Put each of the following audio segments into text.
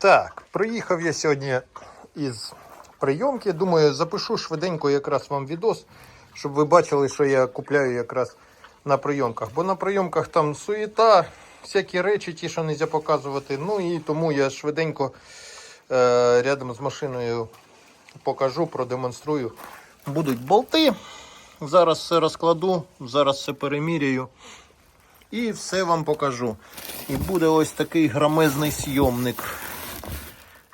Так, приїхав я сьогодні із прийомки. Думаю, запишу швиденько якраз вам відос, щоб ви бачили, що я купляю якраз на прийомках. Бо на прийомках там суєта, всякі речі, ті, що не можна показувати. Ну і тому я швиденько е, рядом з машиною покажу, продемонструю. Будуть болти. Зараз все розкладу, зараз все переміряю. І все вам покажу. І буде ось такий громезний сйомник.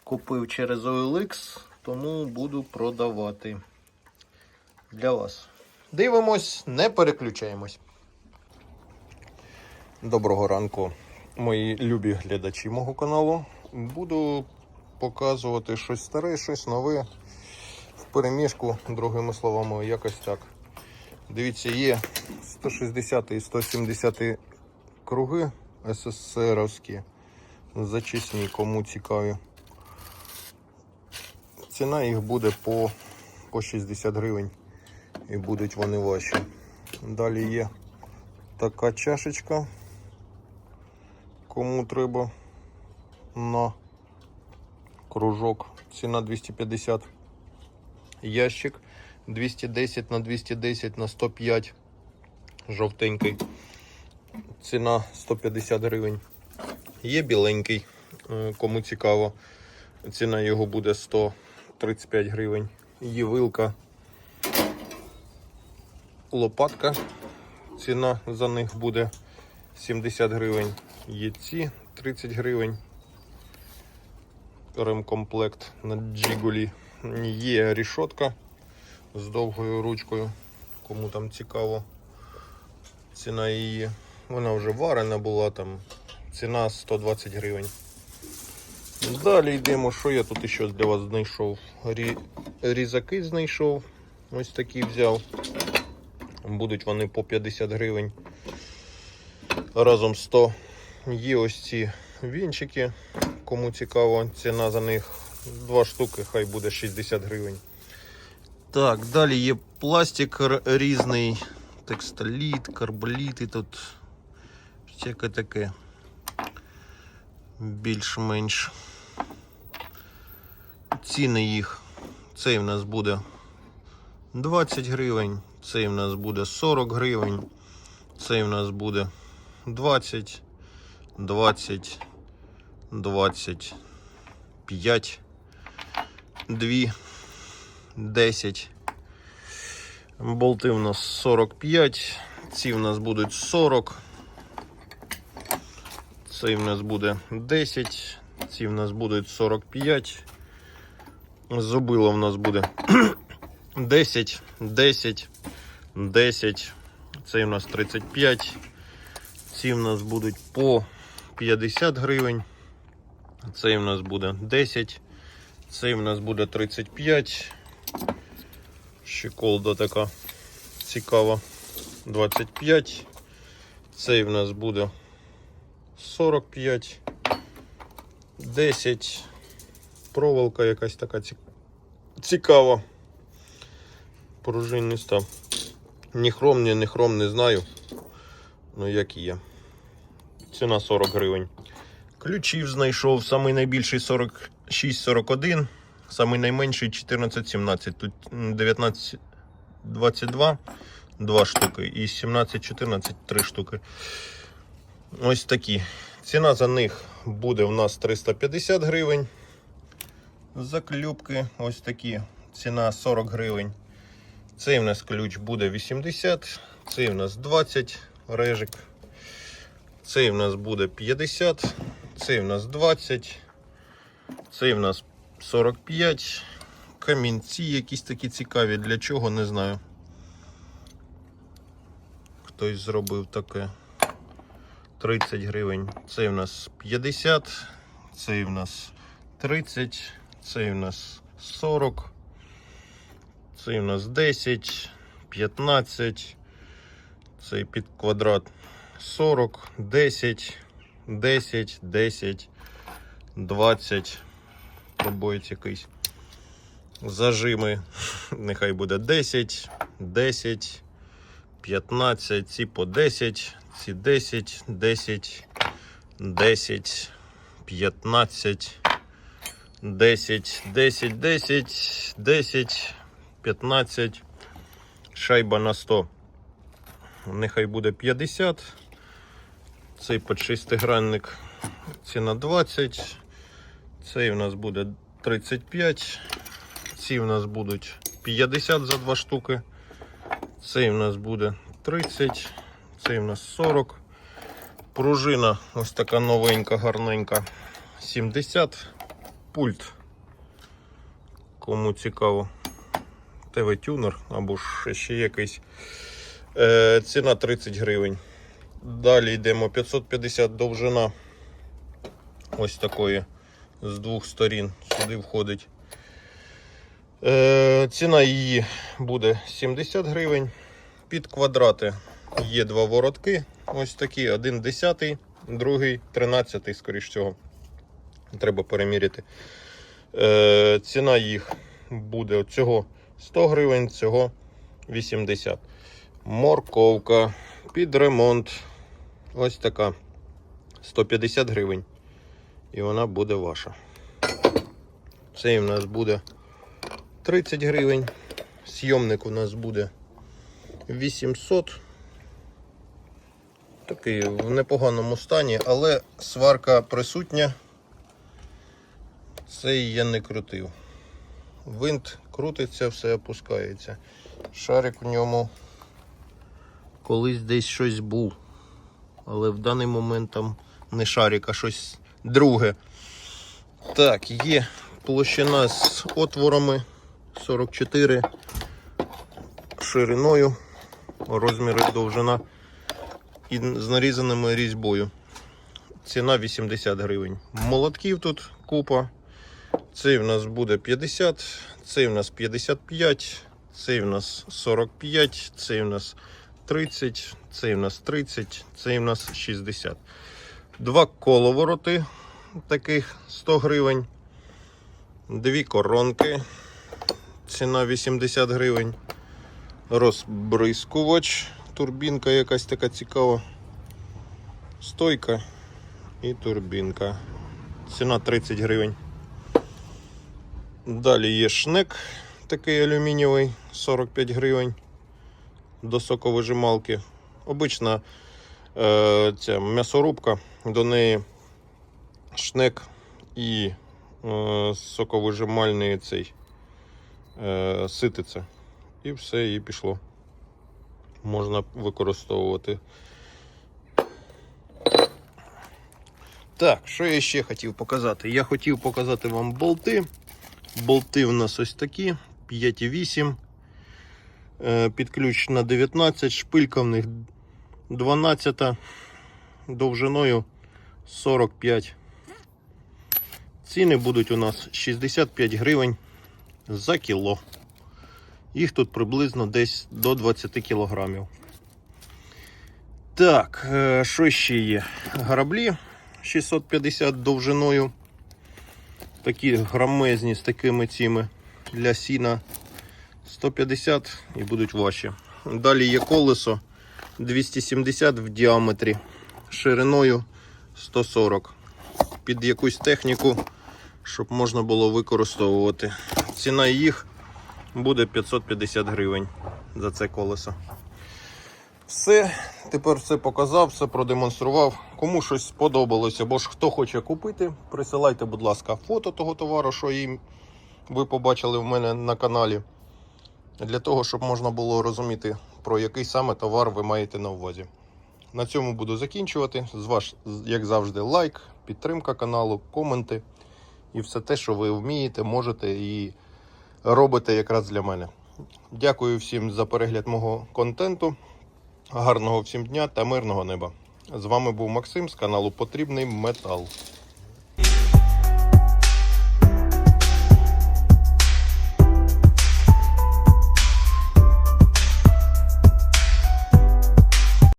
Купив через OLX, тому буду продавати для вас. Дивимось, не переключаємось. Доброго ранку, мої любі глядачі мого каналу. Буду показувати щось старе, щось нове. В переміжку, другими словами, якось так. Дивіться, є 160 і 170 круги СССРовські. Зачисні, кому цікаві. Ціна їх буде по, по 60 гривень і будуть вони ваші. Далі є така чашечка. Кому треба на кружок. Ціна 250. Ящик 210 на 210 на 105. Жовтенький. Ціна 150 гривень. Є біленький, е, кому цікаво. Ціна його буде 135 гривень. Є вилка. Лопатка. Ціна за них буде 70 гривень. Є ці 30 гривень. Ремкомплект на джигулі. Є рішотка з довгою ручкою. Кому там цікаво. Ціна її. Вона вже варена була там. Ціна 120 гривень. Далі йдемо, що я тут ще для вас знайшов. Рі... Різаки знайшов. Ось такі взяв. Будуть вони по 50 гривень. Разом 100. Є ось ці вінчики. Кому цікаво, ціна за них 2 штуки, хай буде 60 гривень. Так, далі є пластик різний, текстоліт, карболіт і тут всяке таке більш-менш. Ціни їх. Цей в нас буде 20 гривень, цей в нас буде 40 гривень, цей в нас буде 20, 20, 20, 5, 2, 10. Болти у нас 45, ці в нас будуть 40. Цей в нас буде 10, ці в нас будуть 45. Зубило в нас буде 10, 10, 10. Цей в нас 35. Ці в нас будуть по 50 гривень. Цей в нас буде 10. Цей в нас буде 35. Щеколда така цікава. 25. Цей в нас буде 45. 10. Проволока якась така цікава. Пружиниста. Ні хром, ні не хром не знаю. Ну як є. Ціна 40 гривень. Ключів знайшов. Самий найбільший 46-41, самий найменший 14-17. Тут м, 19-22 2 штуки і 17-14 3 штуки. Ось такі. Ціна за них буде в нас 350 гривень. Заклюпки ось такі. Ціна 40 гривень. Цей в нас ключ буде 80, цей в нас 20 режик. Цей в нас буде 50, цей в нас 20, цей в нас 45. Камінці якісь такі цікаві. Для чого, не знаю. Хтось зробив таке. 30 гривень. Цей в нас 50, цей в нас 30, цей в нас 40, цей в нас 10, 15, цей під квадрат 40, 10, 10, 10, 20. Пробоїть якийсь. Зажими. Нехай буде 10, 10, 15, ці по 10, ці 10, 10, 10, 15, 10, 10, 10, 10, 15, шайба на 100. Нехай буде 50. Цей під шестигранник ціна 20. Цей у нас буде 35. Ці у нас будуть 50 за два штуки. Цей у нас буде 30. Цей у нас 40. Пружина ось така новенька, гарненька. 70. Пульт. Кому цікаво. ТВ-тюнер або ж ще якийсь. Е, ціна 30 гривень. Далі йдемо 550 довжина. Ось такої з двох сторін сюди входить. Е, ціна її буде 70 гривень. Під квадрати є два воротки. Ось такі: один 10, другий 13, скоріш всього. Треба переміряти. Е, ціна їх буде цього 100 гривень, цього 80. Морковка під ремонт. Ось така. 150 гривень. І вона буде ваша. Цей у нас буде 30 гривень. Сйомник у нас буде 800. Такий в непоганому стані, але сварка присутня. Цей я не крутив. Винт крутиться, все опускається. Шарик в ньому колись десь щось був. Але в даний момент там не шарик, а щось друге. Так, є площина з отворами 44 шириною, розміри довжина і з нарізаними різьбою. Ціна 80 гривень. Молотків тут купа. Цей в нас буде 50, цей в нас 55, цей в нас 45, цей в нас 30, цей в нас 30, цей в нас 60. Два коловороти таких 100 гривень. Дві коронки. Ціна 80 гривень. Розбризкувач. Турбінка якась така цікава. Стойка і турбінка. Ціна 30 гривень. Далі є шнек такий алюмінієвий 45 гривень до соковижималки. Обична е, ця м'ясорубка, до неї шнек і е, соковижимальний цей е, ситиця. І все, і пішло. Можна використовувати. Так, що я ще хотів показати? Я хотів показати вам болти. Болти в нас ось такі 5,8. Е, Під ключ на 19, шпилька в них 12, довжиною 45. Ціни будуть у нас 65 гривень за кіло. Їх тут приблизно десь до 20 кілограмів. Так, е, що ще є? Граблі 650 довжиною. Такі грамезні з такими цими для сіна 150 і будуть ваші. Далі є колесо 270 в діаметрі, шириною 140. Під якусь техніку, щоб можна було використовувати. Ціна їх буде 550 гривень за це колесо. Все, тепер все показав, все продемонстрував. Кому щось сподобалося, або ж хто хоче купити, присилайте, будь ласка, фото того товару, що їм ви побачили в мене на каналі. Для того, щоб можна було розуміти, про який саме товар ви маєте на увазі. На цьому буду закінчувати. З вас, як завжди, лайк, підтримка каналу, коменти і все те, що ви вмієте, можете і робите якраз для мене. Дякую всім за перегляд мого контенту. Гарного всім дня та мирного неба. З вами був Максим з каналу Потрібний Метал.